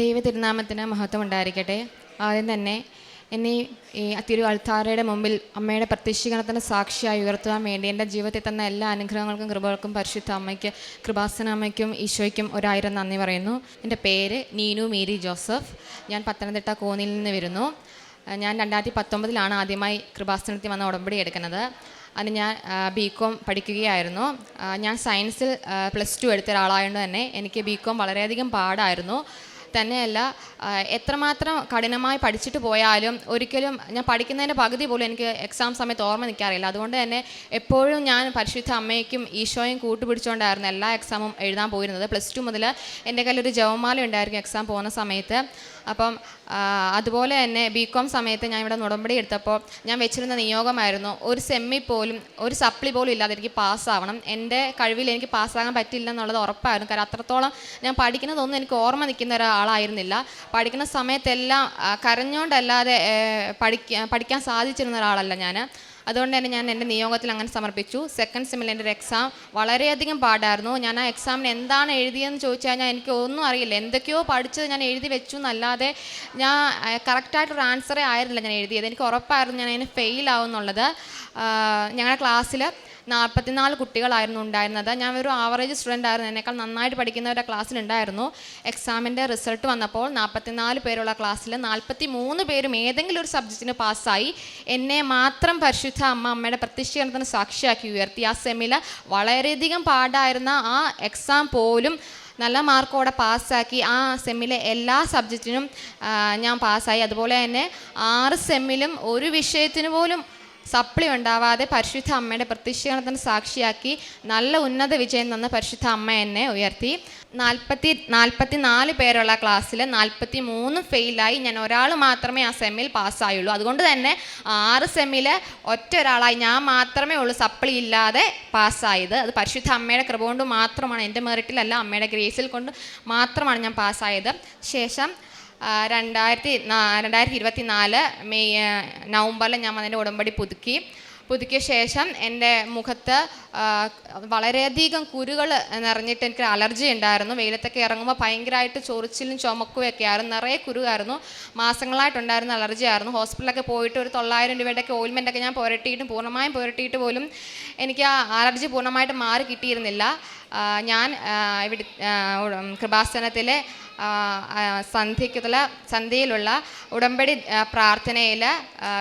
ദൈവ തിരുനാമത്തിന് മഹത്വം ഉണ്ടായിരിക്കട്ടെ ആദ്യം തന്നെ എന്നെ ഈ തിരു അൾത്താരയുടെ മുമ്പിൽ അമ്മയുടെ പ്രത്യക്ഷീകരണത്തിന് സാക്ഷിയായി ഉയർത്തുവാൻ വേണ്ടി എന്റെ ജീവിതത്തിൽ തന്ന എല്ലാ അനുഗ്രഹങ്ങൾക്കും കൃപകൾക്കും പരിശുദ്ധ അമ്മയ്ക്ക് കൃപാസന അമ്മയ്ക്കും ഈശോയ്ക്കും ഒരായിരം നന്ദി പറയുന്നു. എന്റെ പേര് നീനു മേരി ജോസഫ്. ഞാൻ പത്തനംതിട്ട കോന്നിയിൽ നിന്ന് വരുന്നു. ഞാൻ രണ്ടായിരത്തി പത്തൊമ്പതിലാണ് ആദ്യമായി കൃപാസനത്തിൽ വന്ന ഉടമ്പടി എടുക്കുന്നത്. അതിന് ഞാൻ ബി കോം പഠിക്കുകയായിരുന്നു. ഞാൻ സയൻസിൽ പ്ലസ് ടു എടുത്ത ഒരാളായതുകൊണ്ട് തന്നെ എനിക്ക് ബി കോം വളരെയധികം പാടായിരുന്നു. തന്നെയല്ല എത്രമാത്രം കഠിനമായി പഠിച്ചിട്ട് പോയാലും ഒരിക്കലും ഞാൻ പഠിക്കുന്നതിന്റെ പകുതി പോലും എനിക്ക് എക്സാം സമയത്ത് ഓർമ്മ നിൽക്കാറില്ല. അതുകൊണ്ട് തന്നെ എപ്പോഴും ഞാൻ പരിശുദ്ധ അമ്മയ്ക്കും ഈശോയും കൂട്ടുപിടിച്ചുകൊണ്ടായിരുന്നു എല്ലാ എക്സാമും എഴുതാൻ പോയിരുന്നത്. പ്ലസ് ടു മുതൽ എന്റെ കയ്യിൽ ഒരു ജവമാല ഉണ്ടായിരിക്കും എക്സാം പോകുന്ന സമയത്ത്. അപ്പം അതുപോലെ തന്നെ ബി കോം സമയത്ത് ഞാൻ ഇവിടെ ഉടമ്പടി എടുത്തപ്പോൾ ഞാൻ വെച്ചിരുന്ന നിയോഗമായിരുന്നു ഒരു സെമ്മി പോലും ഒരു സപ്ലി പോലും ഇല്ലാതെ എനിക്ക് പാസ്സാവണം എന്റെ കഴിവിൽ എനിക്ക് പാസ്സാകാൻ പറ്റില്ല എന്നുള്ളത് ഉറപ്പായിരുന്നു. കാരണം അത്രത്തോളം ഞാൻ പഠിക്കുന്നതൊന്നും എനിക്ക് ഓർമ്മ നിൽക്കുന്ന ഒരാളായിരുന്നില്ല. പഠിക്കുന്ന സമയത്തെല്ലാം കരഞ്ഞുകൊണ്ടല്ലാതെ ഏ, പഠിക്കാൻ സാധിച്ചിരുന്ന ഒരാളല്ല ഞാൻ അതുകൊണ്ട് തന്നെ ഞാൻ എന്റെ നിയോഗത്തിൽ അങ്ങനെ സമർപ്പിച്ചു. സെക്കൻഡ് സെമ്മിൽ എന്റെ ഒരു എക്സാം വളരെയധികം പാടായിരുന്നു. ഞാൻ ആ എക്സാമിന് എന്താണ് എഴുതിയെന്ന് ചോദിച്ചു കഴിഞ്ഞാൽ എനിക്ക് ഒന്നും അറിയില്ല. എന്തൊക്കെയോ പഠിച്ചത് ഞാൻ എഴുതി വെച്ചു എന്നല്ലാതെ ഞാൻ കറക്റ്റായിട്ടൊരു ആൻസറേ ആയിരുന്നില്ല ഞാൻ എഴുതിയത്. എനിക്ക് ഉറപ്പായിരുന്നു ഞാൻ അതിന് ഫെയിൽ ആവും എന്നുള്ളത് ഞങ്ങളുടെ ക്ലാസ്സിൽ നാൽപ്പത്തിനാല് കുട്ടികളായിരുന്നു ഉണ്ടായിരുന്നത്. ഞാൻ ഒരു ആവറേജ് സ്റ്റുഡന്റ് ആയിരുന്നു. എന്നേക്കാൾ നന്നായിട്ട് പഠിക്കുന്നവരുടെ ക്ലാസ്സിലുണ്ടായിരുന്നു എക്സാമിന്റെ റിസൾട്ട് വന്നപ്പോൾ നാൽപ്പത്തിനാല് പേരുള്ള ക്ലാസ്സിൽ നാൽപ്പത്തി മൂന്ന് പേരും ഏതെങ്കിലും ഒരു സബ്ജക്റ്റിന് പാസ്സായി എന്നെ മാത്രം പരിശുദ്ധ അമ്മ അമ്മയുടെ പ്രത്യക്ഷീകരണത്തിന് സാക്ഷിയാക്കി ഉയർത്തി. ആ സെമിൽ വളരെയധികം പാടായിരുന്ന ആ എക്സാം പോലും നല്ല മാർക്കോടെ പാസ്സാക്കി ആ സെമ്മിലെ എല്ലാ സബ്ജക്റ്റിനും ഞാൻ പാസ്സായി അതുപോലെ തന്നെ ആറ് സെമ്മിലും ഒരു വിഷയത്തിന് പോലും സപ്ലി ഉണ്ടാവാതെ പരിശുദ്ധ അമ്മയുടെ പ്രത്യക്ഷീകരണത്തിന് സാക്ഷിയാക്കി നല്ല ഉന്നത വിജയം തന്ന പരിശുദ്ധ അമ്മ എന്നെ ഉയർത്തി. നാൽപ്പത്തി നാൽപ്പത്തി നാല് പേരുള്ള ക്ലാസ്സിൽ നാൽപ്പത്തി മൂന്ന് ഫെയിലായി ഞാൻ ഒരാൾ മാത്രമേ ആ സെമ്മിൽ പാസ്സായുള്ളൂ. അതുകൊണ്ട് തന്നെ ആറ് സെമ്മിൽ ഒറ്റ ഒരാളായി ഞാൻ മാത്രമേ ഉള്ളൂ സപ്ലി ഇല്ലാതെ പാസ്സായത്. അത് പരിശുദ്ധ അമ്മയുടെ കൃപ കൊണ്ട് മാത്രമാണ് എന്റെ മെറിറ്റിലല്ല അമ്മയുടെ ഗ്രേസിൽ കൊണ്ട് മാത്രമാണ് ഞാൻ പാസ്സായത്. ശേഷം രണ്ടായിരത്തി രണ്ടായിരത്തി ഇരുപത്തി നാല് മെയ് നവംബറിൽ ഞാൻ അതിന്റെ ഉടമ്പടി പുതുക്കി. പുതുക്കിയ ശേഷം എന്റെ മുഖത്ത് വളരെയധികം കുരുകൾ നിറഞ്ഞിട്ട് എനിക്ക് അലർജി ഉണ്ടായിരുന്നു. വെയിലത്തൊക്കെ ഇറങ്ങുമ്പോൾ ഭയങ്കരമായിട്ട് ചൊറിച്ചിലും ചുമക്കുകയൊക്കെ ആയിരുന്നു. നിറയെ കുരുവായിരുന്നു. മാസങ്ങളായിട്ടുണ്ടായിരുന്ന അലർജി ആയിരുന്നു. ഹോസ്പിറ്റലൊക്കെ പോയിട്ട് ഒരു തൊള്ളായിരം രൂപയുടെയൊക്കെ ഓയിൽമെന്റൊക്കെ ഞാൻ പുരട്ടിയിട്ടും പൂർണമായും പുരട്ടിയിട്ട് പോലും എനിക്ക് ആ അലർജി പൂർണമായിട്ട് മാറി കിട്ടിയിരുന്നില്ല. ഞാൻ ഇവിടെ കൃപാസനത്തിലെ സന്ധ്യയ്ക്കുള്ള സന്ധ്യയിലുള്ള ഉടമ്പടി പ്രാർത്ഥനയിൽ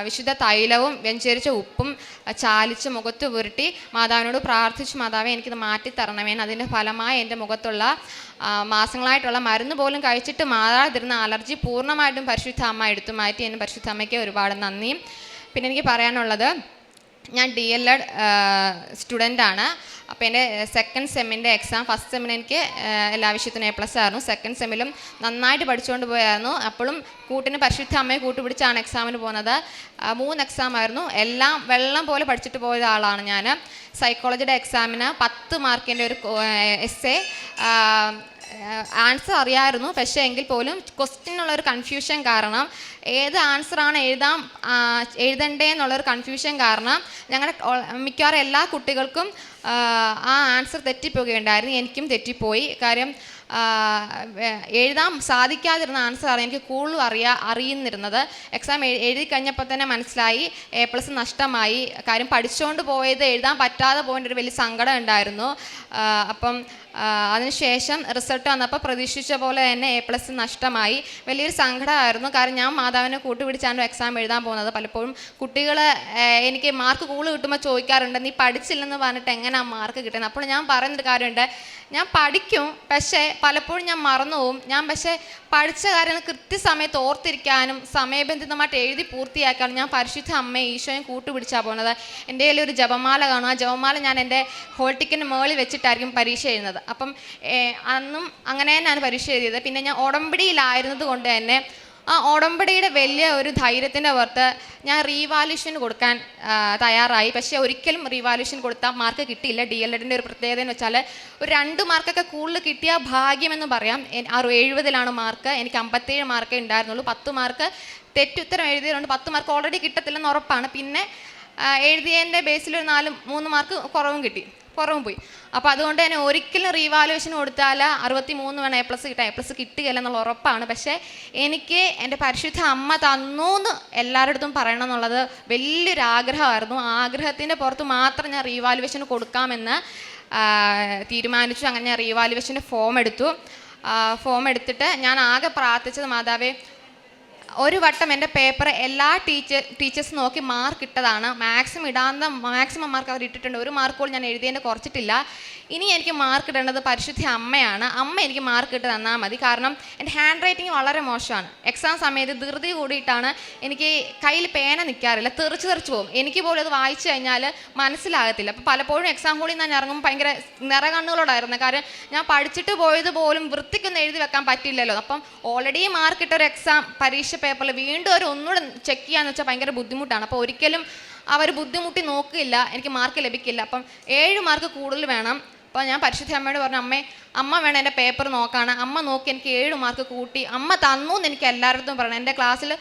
വിശുദ്ധ തൈലവും വെഞ്ചരിച്ച ഉപ്പും ചാലിച്ച് മുഖത്ത് പുരട്ടി മാതാവിനോട് പ്രാർത്ഥിച്ചു മാതാവെ എനിക്കിത് മാറ്റി തരണമേ അതിന്റെ ഫലമായി എന്റെ മുഖത്തുള്ള മാസങ്ങളായിട്ടുള്ള മരുന്ന് പോലും കഴിച്ചിട്ട് മാറാതിരുന്ന അലർജി പൂർണമായിട്ടും പരിശുദ്ധ അമ്മ എടുത്തു മാറ്റി. എന്റെ പരിശുദ്ധ അമ്മയ്ക്ക് ഒരുപാട് നന്ദിയും പിന്നെ എനിക്ക് പറയാനുള്ളത് ഞാൻ ഡി എൽ എഡ് സ്റ്റുഡന്റാണ് അപ്പോൾ എന്റെ സെക്കൻഡ് സെമ്മിന്റെ എക്സാം ഫസ്റ്റ് സെമ്മിന് എനിക്ക് എല്ലാ വിഷയത്തിനും എ പ്ലസ് ആയിരുന്നു. സെക്കൻഡ് സെമ്മിലും നന്നായിട്ട് പഠിച്ചുകൊണ്ട് പോയായിരുന്നു. അപ്പോഴും കൂട്ടിന് പരിശുദ്ധ അമ്മയെ കൂട്ടുപിടിച്ചാണ് എക്സാമിന് പോകുന്നത്. മൂന്ന് എക്സാം ആയിരുന്നു. എല്ലാം വെള്ളം പോലെ പഠിച്ചിട്ട് പോയ ആളാണ് ഞാൻ സൈക്കോളജിയുടെ എക്സാമിന് പത്ത് മാർക്കിന്റെ ഒരു എസ് എ ആൻസർ അറിയായിരുന്നു. പക്ഷേ എങ്കിൽ പോലും ക്വസ്റ്റ്യനുള്ള ഒരു കൺഫ്യൂഷൻ കാരണം ഏത് ആൻസറാണ് എഴുതാം എഴുതണ്ടേ എന്നുള്ളൊരു കൺഫ്യൂഷൻ കാരണം ഞങ്ങളുടെ മിക്കവാറും എല്ലാ കുട്ടികൾക്കും ആ, ആൻസർ തെറ്റിപ്പോകുകയുണ്ടായിരുന്നു. എനിക്കും തെറ്റിപ്പോയി. കാര്യം എഴുതാൻ സാധിക്കാതിരുന്ന ആൻസറാണ് എനിക്ക് കൂടുതലും അറിയാ അറിയുന്നിരുന്നത്. എക്സാം എഴുതി കഴിഞ്ഞപ്പോൾ തന്നെ മനസ്സിലായി എ പ്ലസ് നഷ്ടമായി. കാര്യം പഠിച്ചുകൊണ്ട് പോയത് എഴുതാൻ പറ്റാതെ പോയതിന്റെ ഒരു വലിയ സങ്കടം ഉണ്ടായിരുന്നു. അപ്പം അതിനുശേഷം റിസൾട്ട് വന്നപ്പോൾ പ്രതീക്ഷിച്ച പോലെ തന്നെ എ പ്ലസ് നഷ്ടമായി. വലിയൊരു സങ്കടമായിരുന്നു. കാരണം ഞാൻ മാതാവിനെ കൂട്ടുപിടിച്ചാണ് എക്സാം എഴുതാൻ പോകുന്നത്. പലപ്പോഴും കുട്ടികൾ എനിക്ക് മാർക്ക് കൂൾ കിട്ടുമ്പോൾ ചോദിക്കാറുണ്ട് നീ പഠിച്ചില്ലെന്ന് പറഞ്ഞിട്ട് എങ്ങനെയാണ് മാർക്ക് കിട്ടുന്നത് അപ്പോൾ ഞാൻ പറയുന്നൊരു കാര്യമുണ്ട്. ഞാൻ പഠിക്കും പക്ഷേ പലപ്പോഴും ഞാൻ മറന്നു പോകും ഞാൻ പക്ഷേ പഠിച്ച കാര്യങ്ങൾ കൃത്യസമയത്ത് ഓർത്തിരിക്കാനും സമയബന്ധിതമായിട്ട് എഴുതി പൂർത്തിയാക്കാനും ഞാൻ പരിശുദ്ധ അമ്മയെ ഈശോയും കൂട്ടുപിടിച്ചാണ് പോകുന്നത് എന്റെ കയ്യിൽ ഒരു ജപമാല കാണും. ആ ജപമാല ഞാൻ എന്റെ ഹോൾ ടിക്കറ്റിന് മുകളിൽ വെച്ചിട്ടായിരിക്കും പരീക്ഷ എഴുതുന്നത്. അപ്പം അന്നും അങ്ങനെ തന്നെയാണ് പരീക്ഷ എഴുതിയത്. പിന്നെ ഞാൻ ഉടമ്പടിയിലായിരുന്നത് കൊണ്ട് തന്നെ ആ ഉടമ്പടിയുടെ വലിയ ഒരു ധൈര്യത്തിന്റെ പുറത്ത് ഞാൻ റീവാല്യൂഷൻ കൊടുക്കാൻ തയ്യാറായി. പക്ഷേ ഒരിക്കലും റീവാല്യൂഷൻ കൊടുത്താൽ മാർക്ക് കിട്ടിയില്ല. ഡി എൽ എഡിന്റെ ഒരു പ്രത്യേകത എന്ന് വെച്ചാൽ ഒരു രണ്ട് മാർക്കൊക്കെ കൂടുതൽ കിട്ടിയ ഭാഗ്യമെന്ന് പറയാം. അറു എഴുപതിലാണ് മാർക്ക് എനിക്ക് അമ്പത്തേഴ് മാർക്കേ ഉണ്ടായിരുന്നുള്ളൂ. പത്ത് മാർക്ക് തെറ്റുത്തരം എഴുതിയതുകൊണ്ട് പത്ത് മാർക്ക് ഓൾറെഡി കിട്ടത്തില്ലെന്ന് ഉറപ്പാണ്. പിന്നെ എഴുതിയതിന്റെ ബേസിൽ ഒരു നാല് മൂന്ന് മാർക്ക് കുറവും കിട്ടി. പുറമെ പോയി. അപ്പോൾ അതുകൊണ്ട് തന്നെ ഒരിക്കലും റീവാലുവേഷൻ കൊടുത്താൽ അറുപത്തി മൂന്ന് വേണം എ പ്ലസ് കിട്ടാം എ പ്ലസ് കിട്ടുകയില്ല എന്നുള്ള ഉറപ്പാണ്. പക്ഷേ എനിക്ക് എന്റെ പരിശുദ്ധ അമ്മ തന്നു എന്ന് എല്ലാവരുടെ പറയണം എന്നുള്ളത് വലിയൊരു ആഗ്രഹമായിരുന്നു. ആഗ്രഹത്തിന്റെ പുറത്ത് മാത്രം ഞാൻ റീവാലുവേഷൻ കൊടുക്കാമെന്ന് തീരുമാനിച്ചു. അങ്ങനെ ഞാൻ റീവാലുവേഷന്റെ ഫോം എടുത്തു. ഫോം എടുത്തിട്ട് ഞാൻ ആകെ പ്രാർത്ഥിച്ചത് മാതാവേ ഒരു വട്ടം എന്റെ പേപ്പർ എല്ലാ ടീച്ചർ ടീച്ചേഴ്സ് നോക്കി മാർക്ക് ഇട്ടതാണ്. മാക്സിമം ഇടാവുന്ന മാക്സിമം മാർക്ക് അവർ ഇട്ടിട്ടുണ്ട്. ഒരു മാർക്ക് പോലും ഞാൻ എഴുതിയതിന്റെ കുറച്ചിട്ടില്ല. ഇനി എനിക്ക് മാർക്ക് ഇടേണ്ടത് പരിശുദ്ധ അമ്മയാണ്. അമ്മ എനിക്ക് മാർക്ക് ഇട്ട് തന്നാൽ മതി. കാരണം എന്റെ ഹാൻഡ് റൈറ്റിംഗ് വളരെ മോശമാണ്. എക്സാം സമയത്ത് ധൃതി കൂടിയിട്ടാണ് എനിക്ക് കയ്യിൽ പേന നിൽക്കാറില്ല. തെറിച്ച് തെറിച്ച് പോകും. എനിക്ക് പോലും അത് വായിച്ചു കഴിഞ്ഞാൽ മനസ്സിലാകത്തില്ല. അപ്പോൾ പലപ്പോഴും എക്സാം ഹോളിൽ നിന്ന് ഞാൻ ഇറങ്ങുമ്പോൾ ഭയങ്കര നിറകണ്ണുകളോടായിരുന്നു കാരണം ഞാൻ പഠിച്ചിട്ട് പോയത് പോലും വൃത്തിക്കൊന്നും എഴുതി വെക്കാൻ പറ്റില്ലല്ലോ അപ്പം ഓൾറെഡി മാർക്ക് ഇട്ട ഒരു എക്സാം പരീക്ഷ പേപ്പറിൽ വീണ്ടും അവർ ഒന്നുകൂടെ ചെക്ക് ചെയ്യാന്ന് വെച്ചാൽ ഭയങ്കര ബുദ്ധിമുട്ടാണ്. അപ്പോൾ ഒരിക്കലും അവർ ബുദ്ധിമുട്ടി നോക്കില്ല. എനിക്ക് മാർക്ക് ലഭിക്കില്ല. അപ്പം ഏഴ് മാർക്ക് കൂടുതൽ വേണം. അപ്പോൾ ഞാൻ പരിശുദ്ധ അമ്മയോട് പറഞ്ഞു അമ്മേ അമ്മ വേണം എന്റെ പേപ്പർ നോക്കാണ് അമ്മ നോക്കി എനിക്ക് ഏഴ് മാർക്ക് കൂട്ടി. അമ്മ തന്നു എന്ന് എനിക്ക് എല്ലാവരുടെ പറയണം എന്റെ ക്ലാസ്സിൽ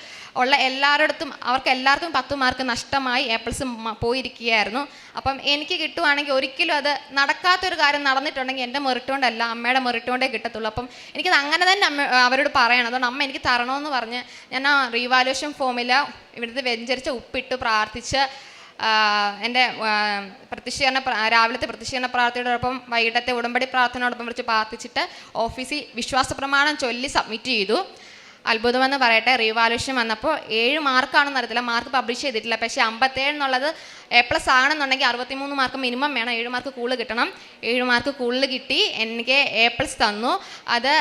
ഉള്ള എല്ലായിടത്തും അവർക്ക് എല്ലാവർക്കും പത്ത് മാർക്ക് നഷ്ടമായി പ്ലസ് പോയിരിക്കുകയായിരുന്നു. അപ്പം എനിക്ക് കിട്ടുവാണെങ്കിൽ ഒരിക്കലും അത് നടക്കാത്തൊരു കാര്യം നടന്നിട്ടുണ്ടെങ്കിൽ എന്റെ മെറിറ്റ് കൊണ്ടല്ല അമ്മയുടെ മെറിറ്റ് കിട്ടത്തുള്ളൂ. അപ്പം എനിക്കത് അങ്ങനെ തന്നെ അമ്മ അവരോട് പറയണം. അതുകൊണ്ട് അമ്മ എനിക്ക് തരണമെന്ന് പറഞ്ഞ് ഞാൻ ആ റീവാലുവേഷൻ ഫോമിൽ ഇവിടുത്തെ വ്യഞ്ചരിച്ച ഉപ്പിട്ട് പ്രാർത്ഥിച്ച് എന്റെ പ്രതിഷേധ രാവിലത്തെ പ്രത്യക്ഷീകരണ പ്രാർത്ഥനയോടൊപ്പം വൈകിട്ടത്തെ ഉടമ്പടി പ്രാർത്ഥനയോടൊപ്പം വിളിച്ച് പ്രാർത്ഥിച്ചിട്ട് ഓഫീസിൽ വിശ്വാസ പ്രമാണം ചൊല്ലി സബ്മിറ്റ് ചെയ്തു. അത്ഭുതമെന്ന് പറയട്ടെ റീവാലുവേഷൻ വന്നപ്പോൾ ഏഴ് മാർക്കാണെന്ന് അറിയത്തില്ല. മാർക്ക് പബ്ലിഷ് ചെയ്തിട്ടില്ല. പക്ഷേ അമ്പത്തേഴ് എന്നുള്ളത് എ പ്ലസ് ആണെന്നുണ്ടെങ്കിൽ അറുപത്തിമൂന്ന് മാർക്ക് മിനിമം വേണം. ഏഴ് മാർക്ക് കൂടുതൽ കിട്ടണം. ഏഴ് മാർക്ക് കൂടുതൽ കിട്ടി എനിക്ക് എ പ്ലസ് തന്നു. അത്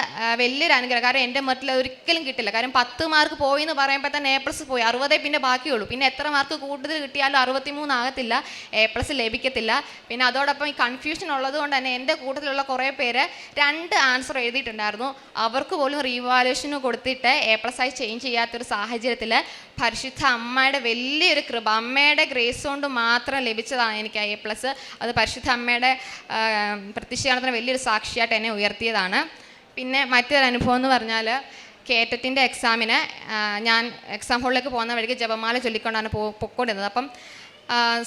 വലിയൊരു അനുഗ്രഹം. കാരണം എന്റെ മറ്റിൽ ഒരിക്കലും കിട്ടില്ല. കാരണം പത്ത് മാർക്ക് പോയി എന്ന് പറയുമ്പോൾ തന്നെ എ പ്ലസ് പോയി. അറുപതേ പിന്നെ ബാക്കിയുള്ളൂ. പിന്നെ എത്ര മാർക്ക് കൂടുതൽ കിട്ടിയാലും അറുപത്തിമൂന്ന് ആകത്തില്ല. എ പ്ലസ് ലഭിക്കത്തില്ല. പിന്നെ അതോടൊപ്പം ഈ കൺഫ്യൂഷൻ ഉള്ളത് കൊണ്ട് തന്നെ എന്റെ കൂട്ടത്തിലുള്ള കുറേ പേര് രണ്ട് ആൻസർ എഴുതിയിട്ടുണ്ടായിരുന്നു. അവർക്ക് പോലും റീവാലുവേഷന് കൊടുത്തിട്ട് എ പ്ലസ് ആയി ചേഞ്ച് ചെയ്യാത്തൊരു സാഹചര്യത്തിൽ പരിശുദ്ധ അമ്മയുടെ വലിയൊരു കൃപ അമ്മയുടെ ഗ്രേസ് കൊണ്ട് മാത്രം ലഭിച്ചതാണ് എനിക്ക് എ പ്ലസ് അത് പരിശുദ്ധ അമ്മയുടെ പ്രത്യക്ഷീകരണത്തിന് വലിയൊരു സാക്ഷിയായിട്ട് എന്നെ ഉയർത്തിയതാണ്. പിന്നെ മറ്റൊരു അനുഭവം എന്ന് പറഞ്ഞാൽ കേറ്റത്തിന്റെ എക്സാമിന് ഞാൻ എക്സാം ഹോളിലേക്ക് പോകുന്ന വഴിക്ക് ജപമാല ചൊല്ലിക്കൊണ്ടാണ് പോ പൊക്കോണ്ടിരുന്നത്. അപ്പം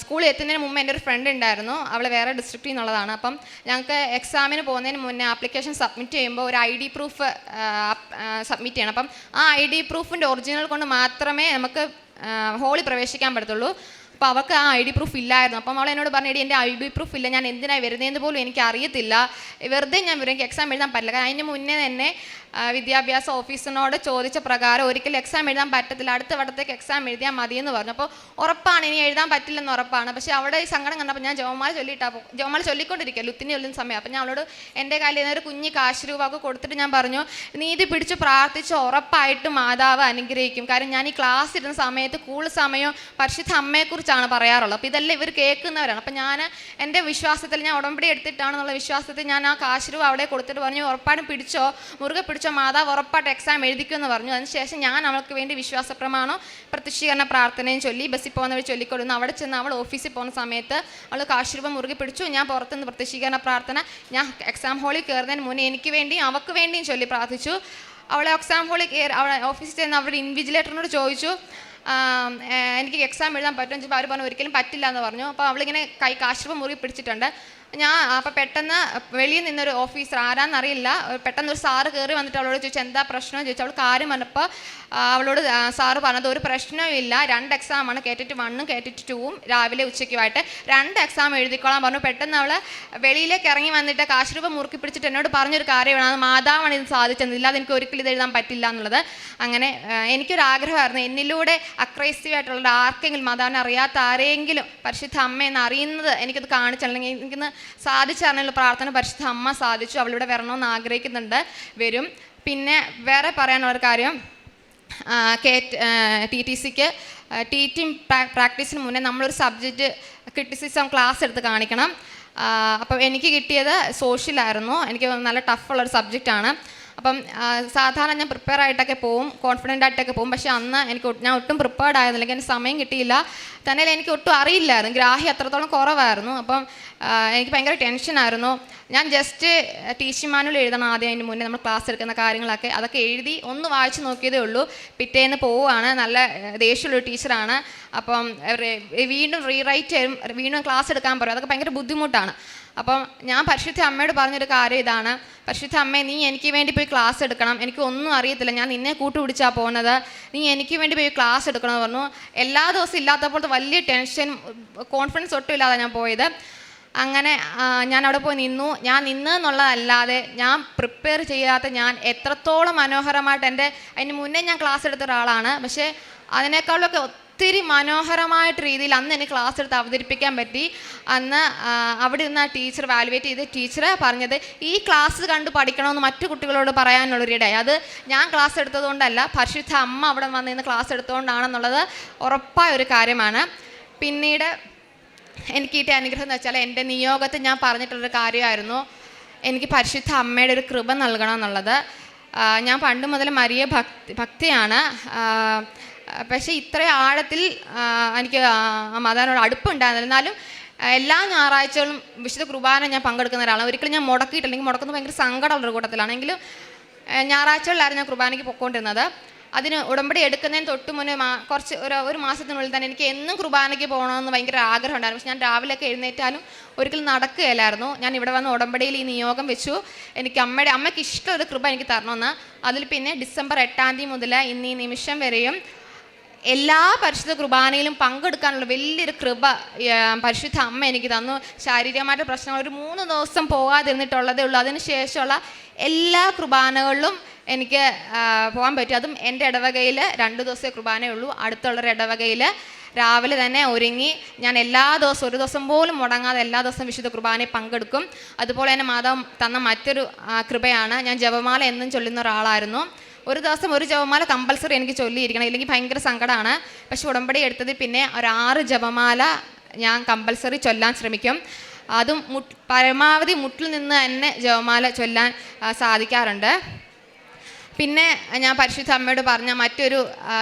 സ്കൂളിൽ എത്തുന്നതിന് മുമ്പ് എന്റെ ഒരു ഫ്രണ്ട് ഉണ്ടായിരുന്നു. അവൾ വേറെ ഡിസ്ട്രിക്റ്റിൽ നിന്നുള്ളതാണ്. അപ്പം ഞങ്ങൾക്ക് എക്സാമിന് പോകുന്നതിന് മുന്നേ ആപ്ലിക്കേഷൻ സബ്മിറ്റ് ചെയ്യുമ്പോൾ ഒരു ഐ ഡി പ്രൂഫ് സബ്മിറ്റ് ചെയ്യണം. അപ്പം ആ ഐ ഡി പ്രൂഫിന്റെ ഒറിജിനൽ കൊണ്ട് മാത്രമേ നമുക്ക് ഹോളിൽ പ്രവേശിക്കാൻ പറ്റത്തുള്ളൂ. അപ്പോൾ അവൾക്ക് ആ ഐ ഡി പ്രൂഫ് ഇല്ലായിരുന്നു. അപ്പം അവൾ എന്നോട് പറഞ്ഞു എന്റെ ഐ ഡി പ്രൂഫ് ഇല്ല. ഞാൻ എന്തിനാണ് വരുന്നതെന്ന് പോലും എനിക്ക് അറിയത്തില്ല. വെറുതെ ഞാൻ വരും എനിക്ക് എക്സാം എഴുതാൻ പറ്റില്ല. കാരണം അതിന് മുന്നേ തന്നെ വിദ്യാഭ്യാസ ഓഫീസിനോട് ചോദിച്ച പ്രകാരം ഒരിക്കലും എക്സാം എഴുതാൻ പറ്റത്തില്ല. അടുത്ത വട്ടത്തേക്ക് എക്സാം എഴുതിയാൽ മതിയെന്ന് പറഞ്ഞു. അപ്പോൾ ഉറപ്പാണ് ഇനി എഴുതാൻ പറ്റില്ലെന്ന് ഉറപ്പാണ്. പക്ഷേ അവിടെ ഈ സങ്കടം കണ്ടപ്പോൾ ഞാൻ ജോമാൽ ചൊല്ലിയിട്ടാ ജോമാൽ ചൊല്ലിക്കൊണ്ടിരിക്കുക ലുത്തിന് ചൊല്ലുന്ന സമയം. അപ്പം ഞാൻ അവളോട് എന്റെ കയ്യിൽ ഒരു കുഞ്ഞ് കാശ് രൂപയൊക്കെ കൊടുത്തിട്ട് ഞാൻ പറഞ്ഞു നീതി പിടിച്ച് പ്രാർത്ഥിച്ച് ഉറപ്പായിട്ട് മാതാവ് അനുഗ്രഹിക്കും. കാരണം ഞാൻ ഈ ക്ലാസ് ഇരുന്ന സമയത്ത് കൂടുതൽ സമയം പരിശുദ്ധ അമ്മയെക്കുറിച്ചാണ് പറയാറുള്ളത്. അപ്പോൾ ഇതെല്ലാം ഇവർ കേൾക്കുന്നവരാണ്. അപ്പം ഞാൻ എന്റെ വിശ്വാസത്തിൽ ഞാൻ ഉടമ്പടി എടുത്തിട്ടാണെന്നുള്ള വിശ്വാസത്തിൽ ഞാൻ ആ കാശ് അവിടെ കൊടുത്തിട്ട് പറഞ്ഞു ഉറപ്പായിട്ടും പിടിച്ചോ മുറുകെ പിടിച്ചോ മാതാവ് ഉറപ്പായിട്ട് എക്സാം എഴുതിക്കുമെന്ന് പറഞ്ഞു. അതിനുശേഷം ഞാൻ അവൾക്ക് വേണ്ടി വിശ്വാസ പ്രമാണോ പ്രത്യക്ഷീകരണ പ്രാർത്ഥനയും ചൊല്ലി ബസ്സിൽ പോകുന്നവർ ചൊല്ലിക്കൊടുന്നു. അവിടെ ചെന്ന് അവൾ ഓഫീസിൽ പോകുന്ന സമയത്ത് അവൾ കാശ് രൂപ മുറുകെ പിടിച്ചു. ഞാൻ പുറത്തുനിന്ന് പ്രത്യക്ഷീകരണ പ്രാർത്ഥന ഞാൻ എക്സാം ഹാളിൽ കയറുന്നതിന് മുന്നേ എനിക്ക് വേണ്ടിയും അവൾക്ക് വേണ്ടിയും ചൊല്ലി പ്രാർത്ഥിച്ചു. അവളെ എക്സാം ഹോളിൽ കയറി അവളെ ഓഫീസിൽ ചെന്ന് അവരുടെ ഇൻവിജിലേറ്ററിനോട് ചോദിച്ചു എനിക്ക് എക്സാം എഴുതാൻ പറ്റുമെന്ന് ചോദിച്ചപ്പോൾ അവർ പറഞ്ഞു ഒരിക്കലും പറ്റില്ല എന്ന് പറഞ്ഞു. അപ്പോൾ അവളിങ്ങനെ കൈ കാശുരൂപ മുറുകി പിടിച്ചിട്ടുണ്ട്. ഞാൻ അപ്പോൾ പെട്ടെന്ന് വെളിയിൽ നിന്നൊരു ഓഫീസർ ആരാന്നറിയില്ല. പെട്ടെന്ന് ഒരു സാറ് കയറി വന്നിട്ട് അവളോട് ചോദിച്ചു എന്താ പ്രശ്നം? ചോദിച്ചു. അവൾ കാര്യം പറഞ്ഞപ്പോൾ അവളോട് സാറ് പറഞ്ഞത് ഒരു പ്രശ്നവും ഇല്ല. രണ്ട് എക്സാമാണ് കേട്ടിട്ട് വണ്ണും കേട്ടിട്ട് ടൂവും രാവിലെ ഉച്ചയ്ക്കുമായിട്ട്. രണ്ട് എക്സാം എഴുതിക്കോളാൻ പറഞ്ഞു. പെട്ടെന്ന് അവൾ വെളിയിലേക്ക് ഇറങ്ങി വന്നിട്ട് കാശുരൂപ മുറുക്കി പിടിച്ചിട്ട് എന്നോട് പറഞ്ഞൊരു കാര്യമാണ്. അത് മാതാവാണ് ഇത് സാധിച്ചത്. ഇല്ലാതെ എനിക്ക് ഒരിക്കലും ഇത് എഴുതാൻ പറ്റില്ല എന്നുള്ളത്. അങ്ങനെ എനിക്കൊരു ആഗ്രഹമായിരുന്നു എന്നിലൂടെ അക്രൈസീവായിട്ടുള്ള ആർക്കെങ്കിലും മാതാവിനെ അറിയാത്ത ആരെങ്കിലും പരിശുദ്ധ അമ്മയെന്ന് അറിയുന്നത് എനിക്കത് കാണിച്ചല്ലെങ്കിൽ എനിക്കിന്ന് സാധിച്ചറിഞ്ഞുള്ള പ്രാർത്ഥന പരിശുദ്ധ അമ്മ സാധിച്ചു അവളിവിടെ വരണമെന്ന് ആഗ്രഹിക്കുന്നുണ്ട്. വരും. പിന്നെ വേറെ പറയാനുള്ള ഒരു കാര്യം കെ ടി ടി സിക്ക് ടീച്ചിങ് പ്രാക്ടീസിന് മുന്നേ നമ്മളൊരു സബ്ജക്റ്റ് ക്രിറ്റിസിസം ക്ലാസ് എടുത്ത് കാണിക്കണം. അപ്പം എനിക്ക് കിട്ടിയത് സോഷ്യലായിരുന്നു എനിക്ക് നല്ല ടഫുള്ളൊരു സബ്ജക്റ്റാണ് അപ്പം സാധാരണ ഞാൻ പ്രിപ്പയർ ആയിട്ടൊക്കെ പോവും കോൺഫിഡന്റ് ആയിട്ടൊക്കെ പോവും. പക്ഷേ അന്ന് എനിക്ക് ഞാൻ ഒട്ടും പ്രിപ്പയർഡ് ആയിരുന്നില്ല. എനിക്ക് സമയം കിട്ടിയില്ല. തന്നെ എനിക്ക് ഒട്ടും അറിയില്ലായിരുന്നു. ഗ്രാഹി അത്രത്തോളം കുറവായിരുന്നു. അപ്പം എനിക്ക് ഭയങ്കര ടെൻഷനായിരുന്നു ഞാൻ ജസ്റ്റ് ടീച്ചിങ് മാനുവൽ എഴുതണം ആദ്യം അതിന് മുന്നേ. നമ്മൾ ക്ലാസ് എടുക്കുന്ന കാര്യങ്ങളൊക്കെ അതൊക്കെ എഴുതി ഒന്ന് വായിച്ച് നോക്കിയതേ ഉള്ളൂ. പിറ്റേന്ന് പോവുകയാണ്. നല്ല ദേഷ്യമുള്ളൊരു ടീച്ചറാണ് അപ്പം വീണ്ടും റീറൈറ്റ് വീണ്ടും ക്ലാസ് എടുക്കാൻ പറയും. അതൊക്കെ ഭയങ്കര ബുദ്ധിമുട്ടാണ്. അപ്പം ഞാൻ പരിശുദ്ധ അമ്മയോട് പറഞ്ഞൊരു കാര്യം ഇതാണ്. പരിശുദ്ധ അമ്മേ നീ എനിക്ക് വേണ്ടി പോയി ക്ലാസ് എടുക്കണം. എനിക്ക് ഒന്നും അറിയത്തില്ല. ഞാൻ നിന്നെ കൂട്ടുപിടിച്ചാണ് പോകുന്നത് നീ എനിക്ക് വേണ്ടി പോയി ക്ലാസ് എടുക്കണമെന്ന് പറഞ്ഞു. എല്ലാ ദിവസവും ഇല്ലാത്തപ്പോൾ വലിയ ടെൻഷൻ കോൺഫിഡൻസ് ഒട്ടും ഇല്ലാതെ ഞാൻ പോയത്. അങ്ങനെ ഞാൻ അവിടെ പോയി നിന്നു. ഞാൻ നിന്ന് എന്നുള്ളതല്ലാതെ ഞാൻ പ്രിപ്പയർ ചെയ്യാത്ത ഞാൻ എത്രത്തോളം മനോഹരമായിട്ട് എന്റെ അതിന് മുന്നേ ഞാൻ ക്ലാസ് എടുത്ത ഒരാളാണ്. പക്ഷേ അതിനേക്കാളൊക്കെ ഒത്തിരി മനോഹരമായിട്ട് രീതിയിൽ അന്ന് എനിക്ക് ക്ലാസ് എടുത്ത് അവതരിപ്പിക്കാൻ പറ്റി. അന്ന് അവിടെ നിന്ന് ആ ടീച്ചർ വാലുവേറ്റ് ചെയ്ത് ടീച്ചർ പറഞ്ഞത് ഈ ക്ലാസ് കണ്ട് പഠിക്കണമെന്ന് മറ്റു കുട്ടികളോട് പറയാനുള്ളൊരിടയായി അത് ഞാൻ ക്ലാസ് എടുത്തതുകൊണ്ടല്ല പരിശുദ്ധ അമ്മ അവിടെ വന്ന് നിന്ന് ക്ലാസ് എടുത്തുകൊണ്ടാണെന്നുള്ളത് ഉറപ്പായ ഒരു കാര്യമാണ്. പിന്നീട് എനിക്ക് കിട്ടിയ അനുഗ്രഹം എന്ന് വെച്ചാൽ എന്റെ നിയോഗത്തിൽ ഞാൻ പറഞ്ഞിട്ടുള്ളൊരു കാര്യമായിരുന്നു. എനിക്ക് പരിശുദ്ധ അമ്മയുടെ ഒരു കൃപ നൽകണം എന്നുള്ളത്. ഞാൻ പണ്ട് മുതൽ മരിയ ഭക്തി ഭക്തിയാണ്. പക്ഷേ ഇത്ര ആഴത്തിൽ എനിക്ക് മാതാവിനോട് ആ, എല്ലാ ഞായറാഴ്ചകളും വിശുദ്ധ കുർബാന ഞാൻ പങ്കെടുക്കുന്ന ഒരാളാണ്. ഒരിക്കലും ഞാൻ മുടക്കിയിട്ടില്ലെങ്കിൽ മുടക്കുന്നത് ഭയങ്കര സങ്കടമുള്ളൊരു കൂട്ടത്തിലാണെങ്കിലും ഞായറാഴ്ചകളിലായിരുന്നു ഞാൻ കുർബാനയ്ക്ക് പൊയ്ക്കൊണ്ടിരുന്നത്. അതിന് ഉടമ്പടി എടുക്കുന്നതിന് തൊട്ട് മുന്നേ മാ കുറച്ച് ഒരു ഒരു മാസത്തിനുള്ളിൽ തന്നെ എനിക്ക് എന്നും കുർബാനയ്ക്ക് പോകണമെന്ന് ഭയങ്കര ആഗ്രഹം ഉണ്ടായിരുന്നു. പക്ഷെ ഞാൻ രാവിലെയൊക്കെ എഴുന്നേറ്റാലും ഒരിക്കലും നടക്കുകയില്ലായിരുന്നു. ഞാൻ ഇവിടെ വന്ന് ഉടമ്പടിയിൽ ഈ നിയോഗം വെച്ചു. എനിക്ക് അമ്മയുടെ അമ്മയ്ക്ക് ഇഷ്ടമുള്ള കൃപ എനിക്ക് തരണമെന്ന്. അതിൽ പിന്നെ ഡിസംബർ എട്ടാം തീയതി മുതൽ ഇന്ന് ഈ നിമിഷം വരെയും എല്ലാ പരിശുദ്ധ കുർബാനയിലും പങ്കെടുക്കാനുള്ള വലിയൊരു കൃപ പരിശുദ്ധ അമ്മ എനിക്ക് തന്നു. ശാരീരികമായിട്ട് പ്രശ്നങ്ങൾ ഒരു മൂന്ന് ദിവസം പോകാതിരുന്നിട്ടുള്ളതേ ഉള്ളൂ. അതിനുശേഷമുള്ള എല്ലാ കുർബാനകളിലും എനിക്ക് പോകാൻ പറ്റും. അതും എന്റെ ഇടവകയിൽ രണ്ട് ദിവസമേ കുർബാനയേ ഉള്ളൂ. അടുത്തുള്ളൊരു ഇടവകയിൽ രാവിലെ തന്നെ ഒരുങ്ങി ഞാൻ എല്ലാ ദിവസവും ഒരു ദിവസം പോലും മുടങ്ങാതെ എല്ലാ ദിവസവും വിശുദ്ധ കുർബാനയിൽ പങ്കെടുക്കും. അതുപോലെ തന്നെ മാതാവ് തന്ന മറ്റൊരു കൃപയാണ്. ഞാൻ ജപമാല എന്നും ചൊല്ലുന്ന ഒരാളായിരുന്നു. ഒരു ദിവസം ഒരു ജപമാല കമ്പൽസറി എനിക്ക് ചൊല്ലിയിരിക്കണം. ഇല്ലെങ്കിൽ ഭയങ്കര സങ്കടമാണ് പക്ഷെ ഉടമ്പടി എടുത്തത് പിന്നെ ഒരു ആറ് ജപമാല ഞാൻ കമ്പൽസറി ചൊല്ലാൻ ശ്രമിക്കും. അതും മുട്ട് പരമാവധി മുട്ടിൽ നിന്ന് തന്നെ ജപമാല ചൊല്ലാൻ സാധിക്കാറുണ്ട്. പിന്നെ ഞാൻ പരിശുദ്ധ അമ്മയോട് പറഞ്ഞ മറ്റൊരു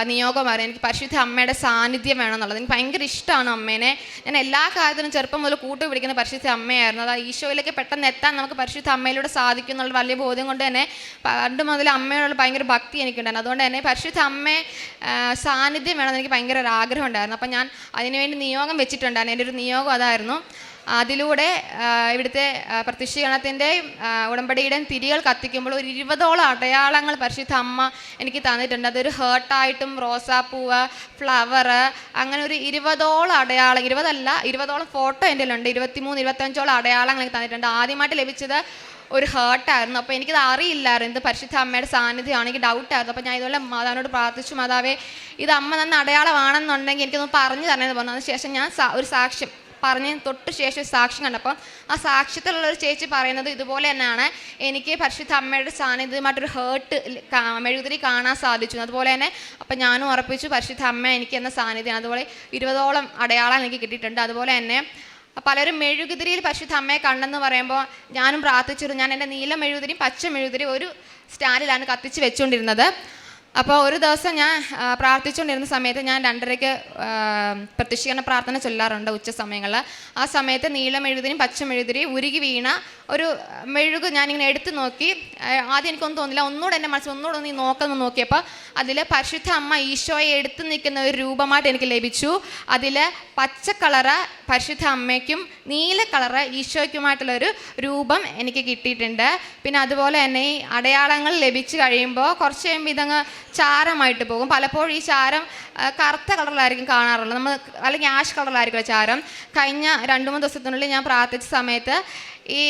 നിയോഗം പറയാം എനിക്ക് പരിശുദ്ധ അമ്മയുടെ സാന്നിധ്യം വേണം എന്നുള്ളത് എനിക്ക് ഭയങ്കര ഇഷ്ടമാണ് അമ്മേനെ. ഞാൻ എല്ലാ കാര്യത്തിനും ചെറുപ്പം മുതൽ കൂട്ടു പിടിക്കുന്ന പരിശുദ്ധ അമ്മയായിരുന്നു. അത് ഈശോയിലേക്ക് പെട്ടെന്ന് എത്താൻ നമുക്ക് പരിശുദ്ധ അമ്മയിലൂടെ സാധിക്കും എന്നുള്ള വലിയ ബോധ്യം കൊണ്ട് തന്നെ പണ്ട് മുതൽ അമ്മയോടുള്ള ഭയങ്കര ഭക്തി എനിക്കുണ്ടായിരുന്നു. അതുകൊണ്ട് തന്നെ പരിശുദ്ധ അമ്മയെ സാന്നിധ്യം വേണമെന്ന് എനിക്ക് ഭയങ്കര ഒരു ആഗ്രഹം ഉണ്ടായിരുന്നു. അപ്പം ഞാൻ അതിനുവേണ്ടി നിയോഗം വെച്ചിട്ടുണ്ടായിരുന്നു. എന്റെ ഒരു നിയോഗം അതായിരുന്നു. അതിലൂടെ ഇവിടുത്തെ പ്രത്യക്ഷീകരണത്തിന്റെയും ഉടമ്പടിയുടെയും തിരികൾ കത്തിക്കുമ്പോൾ ഒരു ഇരുപതോളം അടയാളങ്ങൾ പരിശുദ്ധ അമ്മ എനിക്ക് തന്നിട്ടുണ്ട്. അതൊരു ഹേർട്ടായിട്ടും റോസാപ്പൂവ് ഫ്ലവർ അങ്ങനെ ഒരു ഇരുപതോളം അടയാളം ഇരുപതല്ല ഇരുപതോളം ഫോട്ടോ എന്റെ ഉണ്ട് ഇരുപത്തിമൂന്ന് ഇരുപത്തഞ്ചോളം അടയാളങ്ങൾ എനിക്ക് തന്നിട്ടുണ്ട്. ആദ്യമായിട്ട് ലഭിച്ചത് ഒരു ഹേർട്ടായിരുന്നു. അപ്പോൾ എനിക്കത് അറിയില്ലായിരുന്നു. ഇത് പരിശുദ്ധ അമ്മയുടെ സാന്നിധ്യമാണ്. എനിക്ക് ഡൗട്ടായിരുന്നു. അപ്പോൾ ഞാൻ ഇതുപോലെ മാതാവിനോട് പ്രാർത്ഥിച്ചു മാതാവേ ഇത് അമ്മ തന്ന അടയാളമാണെന്നുണ്ടെങ്കിൽ എനിക്കൊന്ന് പറഞ്ഞു തരണമെന്ന് പറഞ്ഞു. അതിന് ശേഷം ഞാൻ ഒരു സാക്ഷ്യം പറഞ്ഞ് തൊട്ട് ശേഷം സാക്ഷ്യം കണ്ടപ്പോൾ ആ സാക്ഷ്യത്തിലുള്ള ഒരു ചേച്ചി പറയുന്നത് ഇതുപോലെ തന്നെയാണ്. എനിക്ക് പരിശുദ്ധ അമ്മയുടെ സാന്നിധ്യമായിട്ടൊരു ഹേർട്ട് മെഴുകുതിരി കാണാൻ സാധിച്ചു. അതുപോലെ തന്നെ അപ്പം ഞാനും ഉറപ്പിച്ചു പരിശുദ്ധ അമ്മ എനിക്ക് എന്ന സാന്നിധ്യം അതുപോലെ ഇരുപതോളം അടയാളം എനിക്ക് കിട്ടിയിട്ടുണ്ട്. അതുപോലെ തന്നെ പലരും മെഴുകുതിരിയിൽ പരിശുദ്ധ അമ്മയെ കണ്ടെന്ന് പറയുമ്പോൾ ഞാനും പ്രാർത്ഥിച്ചിരുന്നു. ഞാൻ എന്റെ നീല മെഴുകുതിരിയും പച്ച മെഴുകുതിരിയും ഒരു സ്റ്റാൻഡിലാണ് കത്തിച്ച് വെച്ചുകൊണ്ടിരുന്നത്. അപ്പോൾ ഒരു ദിവസം ഞാൻ പ്രാർത്ഥിച്ചുകൊണ്ടിരുന്ന സമയത്ത് ഞാൻ രണ്ടരയ്ക്ക് പ്രത്യക്ഷീകരണ പ്രാർത്ഥന ചൊല്ലാറുണ്ട് ഉച്ച സമയങ്ങളിൽ. ആ സമയത്ത് നീല പച്ചമെഴുതിരി ഉരുകി വീണ ഒരു മെഴുക് ഞാനിങ്ങനെ എടുത്തു നോക്കി. ആദ്യം എനിക്കൊന്നും തോന്നില്ല. ഒന്നുകൂടെ എന്റെ മനസ്സിൽ ഒന്നുകൂടെ ഒന്ന് നോക്കുന്നു നോക്കിയപ്പോൾ അതിൽ പരിശുദ്ധ അമ്മ ഈശോയെ എടുത്തു നിൽക്കുന്ന ഒരു രൂപമായിട്ട് എനിക്ക് ലഭിച്ചു. അതിൽ പച്ച കളറ് പരിശുദ്ധ അമ്മയ്ക്കും നീല കളറ് ഈശോയ്ക്കുമായിട്ടുള്ളൊരു രൂപം എനിക്ക് കിട്ടിയിട്ടുണ്ട്. പിന്നെ അതുപോലെ തന്നെ ഈ അടയാളങ്ങൾ ലഭിച്ചു കഴിയുമ്പോൾ കുറച്ച് കഴിയുമ്പോൾ ഇതങ്ങ് ചാരമായിട്ട് പോകും. പലപ്പോഴും ഈ ചാരം കറുത്ത കളറിലായിരിക്കും കാണാറുള്ളത്. നമ്മൾ അല്ലെങ്കിൽ ആഷ് കളറിലായിരിക്കും ചാരം. കഴിഞ്ഞ രണ്ട് മൂന്ന് ദിവസത്തിനുള്ളിൽ ഞാൻ പ്രാർത്ഥിച്ച സമയത്ത് ഈ